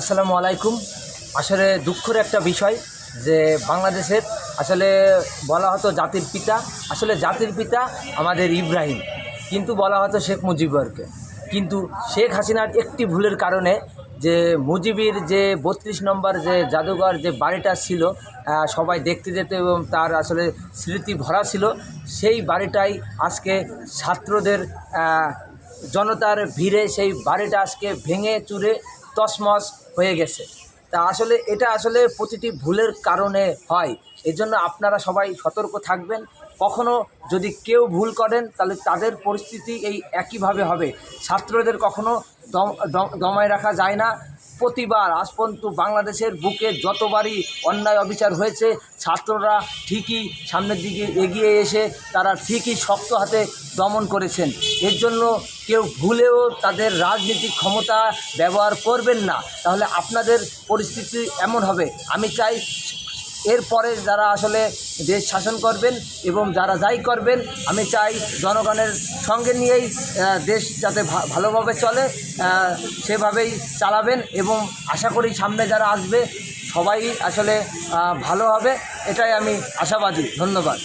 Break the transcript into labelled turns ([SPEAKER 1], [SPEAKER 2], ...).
[SPEAKER 1] আসসালামু আলাইকুম। আসলে দুঃখের একটা বিষয় যে বাংলাদেশের আসলে বলা হতো জাতির পিতা, আসলে জাতির পিতা আমাদের ইব্রাহিম, কিন্তু বলা হতো শেখ মুজিবরকে কিন্তু শেখ হাসিনার একটি ভুলের কারণে যে মুজিবের যে বত্রিশ নম্বর যে জাদুঘর যে বাড়িটা ছিল সবাই দেখতে যেত এবং তার আসলে স্মৃতি ভরা ছিল, সেই বাড়িটাই আজকে ছাত্রদের জনতার ভিড়ে সেই বাড়িটা আজকে ভেঙে চুরে তসমস হয়ে গেছে। তা আসলে এটা আসলে প্রতিটি ভুলের কারণে হয়। এই জন্য আপনারা সবাই সতর্ক থাকবেন। কখনো যদি কেউ ভুল করেন, তাহলে তাদের পরিস্থিতি এই একইভাবে হবে। ছাত্রদের কখনো দম, দম- দমায় রাখা যায় না। প্রতিবার আজ পর্যন্ত বাংলাদেশের বুকে যতবারই অন্যায় অবিচার হয়েছে, ছাত্ররা ঠিকই সামনের দিকে এগিয়ে এসে তারা ঠিকই শক্ত হাতে দমন করেছেন। এর জন্য কেউ ভুলেও তাদের রাজনৈতিক ক্ষমতা ব্যবহার করবেন না। তাহলে আপনাদের পরিস্থিতি এমন হবে। আমি চাই এরপরে যারা আসলে দেশ শাসন করবেন এবং যারা যাই করবেন, আমি চাই জনগণের সঙ্গে নিয়েই দেশ যাতে ভালোভাবে চলে সেভাবেই চালাবেন এবং আশা করি সামনে যারা আসবে, সবাই আসলে ভালো হবে, এটাই আমি আশাবাদী। ধন্যবাদ।